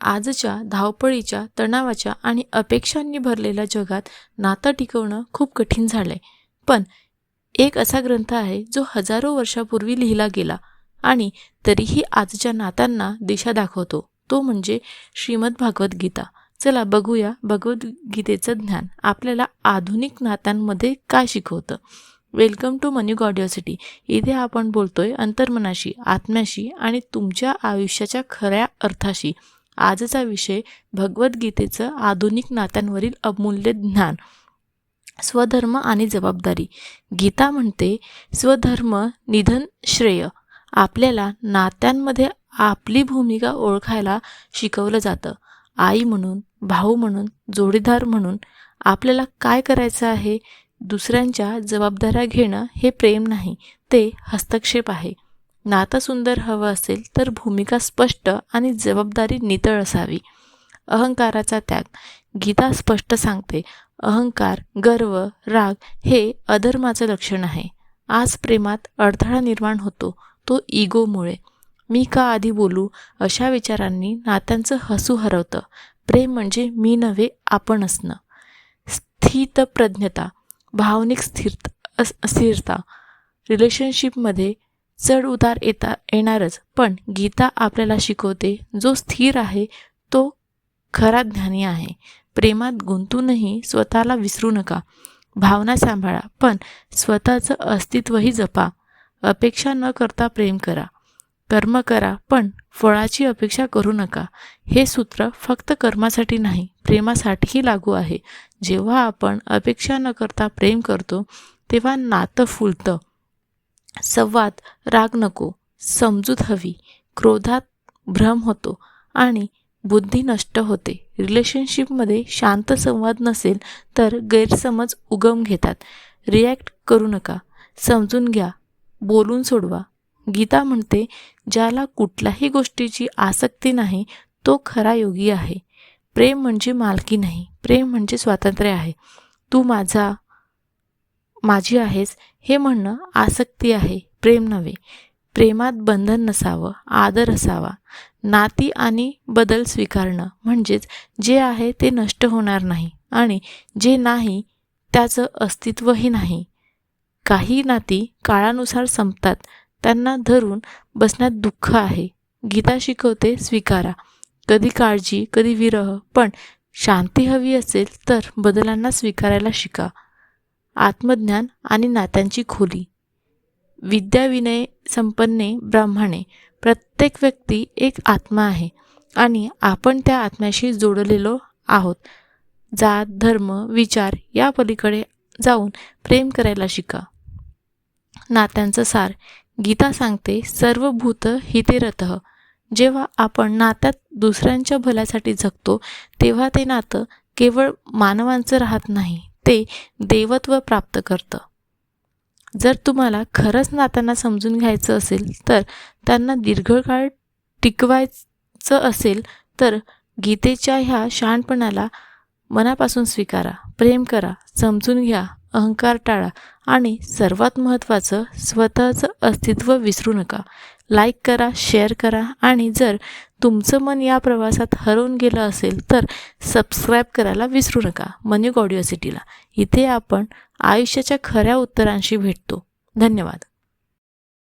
आजच्या धावपळीच्या तणावाच्या आणि अपेक्षांनी भरलेल्या जगात नातं टिकवणं खूप कठीण झालंय. पण एक असा ग्रंथ आहे जो हजारो वर्षापूर्वी लिहिला गेला आणि तरीही आजच्या नात्यांना दिशा दाखवतो. तो म्हणजे श्रीमद भागवत गीता चला बघूया भगवद्गीतेचं ज्ञान. आपल्याला आधुनिक नात्यांमध्ये काय शिकवतं? वेलकम टू मनी गॉडिओसिटी. इथे आपण बोलतोय अंतर्मनाशी आत्म्याशी आणि तुमच्या आयुष्याच्या खऱ्या अर्थाशी. आजचा विषय भगवद्गीतेचं आधुनिक नात्यांवरील अमूल्य ज्ञान. स्वधर्म आणि जबाबदारी. गीता म्हणते स्वधर्म निधन श्रेय. आपल्याला नात्यांमध्ये आपली भूमिका ओळखायला शिकवलं जातं. आई म्हणून भाऊ म्हणून जोडीदार म्हणून आपल्याला काय करायचं आहे? दुसऱ्यांच्या जबाबदाऱ्या घेणं हे प्रेम नाही ते हस्तक्षेप आहे. नातं सुंदर हवं असेल तर भूमिका स्पष्ट आणि जबाबदारी नितळ असावी. अहंकाराचा त्याग. गीता स्पष्ट सांगते अहंकार गर्व राग हे अधर्माचं लक्षण आहे. आज प्रेमात अडथळा निर्माण होतो तो इगोमुळे मी का आधी बोलू? अशा विचारांनी नात्यांचं हसू हरवतं. प्रेम म्हणजे मी नव्हे आपण असणं. स्थितप्रज्ञता. भावनिक स्थिरता स्थिरता. रिलेशनशिपमध्ये चढ उतार येता येणारच पण गीता आपल्याला शिकवते जो स्थिर आहे तो खरा ज्ञानी आहे. प्रेमात गुंतूनही स्वतःला विसरू नका. भावना सांभाळा पण स्वतःचं अस्तित्वही जपा. अपेक्षा न करता प्रेम करा. कर्म करा पण फळाची अपेक्षा करू नका. हे सूत्र फक्त कर्मासाठी नाही प्रेमासाठीही लागू आहे. जेव्हा आपण अपेक्षा न करता प्रेम करतो तेव्हा नातं फुलतं. संवाद राग नको समजूत हवी क्रोधात भ्रम होतो आणि बुद्धी नष्ट होते. रिलेशनशिपमध्ये शांत संवाद नसेल तर गैरसमज उगम घेतात. रिॲक्ट करू नका समजून घ्या बोलून सोडवा. गीता म्हणते ज्याला कुठल्याही गोष्टीची आसक्ती नाही तो खरा योगी आहे. प्रेम म्हणजे मालकी नाही प्रेम म्हणजे स्वातंत्र्य आहे. तू माझा माझी आहेस हे म्हणणं आसक्ती आहे. प्रेम नव्हे. प्रेमात बंधन नसावं आदर असावा. नाती आणि बदल स्वीकारणं म्हणजेच जे आहे ते नष्ट होणार नाही आणि जे नाही त्याचं अस्तित्वही नाही. काही नाती काळानुसार संपतात. त्यांना धरून बसण्यात दुःख आहे. गीता शिकवते स्वीकारा. कधी काळजी कधी विरह पण शांती हवी असेल तर बदलांना स्वीकारायला शिका. आत्मज्ञान आणि नात्यांची खोली. विद्याविनय संपन्ने ब्राह्मणे. प्रत्येक व्यक्ती एक आत्मा आहे आणि आपण त्या आत्म्याशी जोडलेलो आहोत. जात धर्म विचार या पलीकडे जाऊन प्रेम करायला शिका. नात्यांचं सार. गीता सांगते सर्व भूत हितेरत जेव्हा आपण नात्यात दुसऱ्यांच्या भल्यासाठी जगतो तेव्हा ते नातं केवळ मानवांचं राहत नाही. ते देवत्व प्राप्त करतं. जर तुम्हाला खरंच नात्यांना समजून घ्यायचं असेल तर त्यांना दीर्घकाळ टिकवायचं असेल तर गीतेच्या ह्या शहाणपणाला मनापासून स्वीकारा प्रेम करा समजून घ्या अहंकार टाळा आणि सर्वात महत्त्वाचं स्वतःचं अस्तित्व विसरू नका. लाईक करा शेअर करा आणि जर तुमचं मन या प्रवासात हरवून गेलं असेल तर सबस्क्राईब करायला विसरू नका. मनी गॉडिओसिटीला इथे आपण आयुष्याच्या खऱ्या उत्तरांशी भेटतो. धन्यवाद.